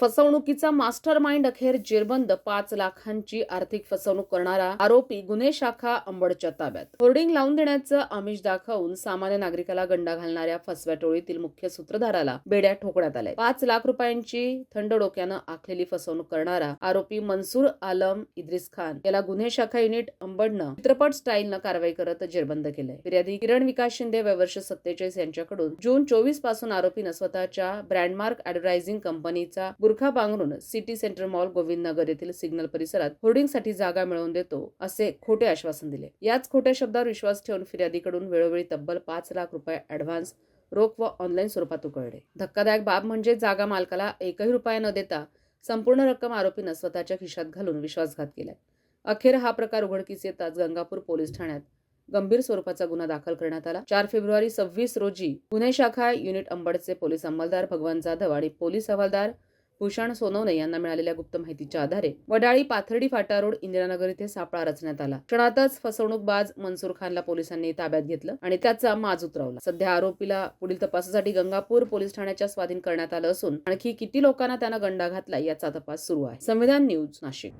फसवणुकीचा master mind अखेर जेरबंद. पाच लाखांची आर्थिक फसवणूक करणारा आरोपी गुन्हे शाखा अंबडच्या ताब्यात. होर्डिंग लावून देण्याचं आमिष दाखवून सामान्य नागरिकाला गंडा घालणाऱ्या फसव्या टोळीतील मुख्य सूत्रधाराला बेड्या ठोकण्यात आल्या पाच लाख रुपयांची थंड डोक्यानं आखलेली फसवणूक करणारा आरोपी मनसूर आलम इद्रिस खान याला गुन्हे शाखा युनिट अंबडनं चित्रपट स्टाईलनं कारवाई करत जेरबंद केलंय. फिर्यादी किरण विकास शिंदे वयवर्ष सत्तेचाळीस यांच्याकडून जून चोवीसपासून आरोपीनं स्वतःच्या ब्रँडमार्क ऍडव्हर्टायझिंग कंपनीचा गुरखा पांघरून city centre mall Govind Nagar येथील सिग्नल परिसरात होर्डिंगसाठी जागा मिळवून देतो असे खोटे आश्वासन दिले. याच खोट्या शब्दावर विश्वास ठेवून फिर्यादीकडून वेळोवेळी तब्बल पाच लाख रुपये ऍडव्हान्स रोख व ऑनलाईन स्वरूपात उकळले. धक्कादायक बाब म्हणजे जागा मालकाला एकही रुपया न देता संपूर्ण रक्कम आरोपीनं स्वतःच्या खिशात घालून विश्वासघात केलाय अखेर हा प्रकार उघडकीस येताच गंगापूर पोलीस ठाण्यात गंभीर स्वरूपाचा गुन्हा दाखल करण्यात आला. चार फेब्रुवारी सव्वीस रोजी गुन्हे शाखा युनिट अंबडचे पोलीस अंमलदार भगवान जाधव आणि पोलीस हवालदार भूषण सोनवणे यांना मिळालेल्या गुप्त माहितीच्या आधारे वडाळी पाथर्डी फाटा रोड इंदिरानगर येथे सापळा रचण्यात आला. क्षणातच फसवणूकबाज मनसूर खानला पोलिसांनी ताब्यात घेतलं आणि त्याचा माज उतरवला. सध्या आरोपीला पुढील तपासासाठी गंगापूर पोलीस ठाण्याच्या स्वाधीन करण्यात आलं असून आणखी किती लोकांना त्यानं गंडा घातला याचा तपास सुरू आहे. संविधान न्यूज नाशिक.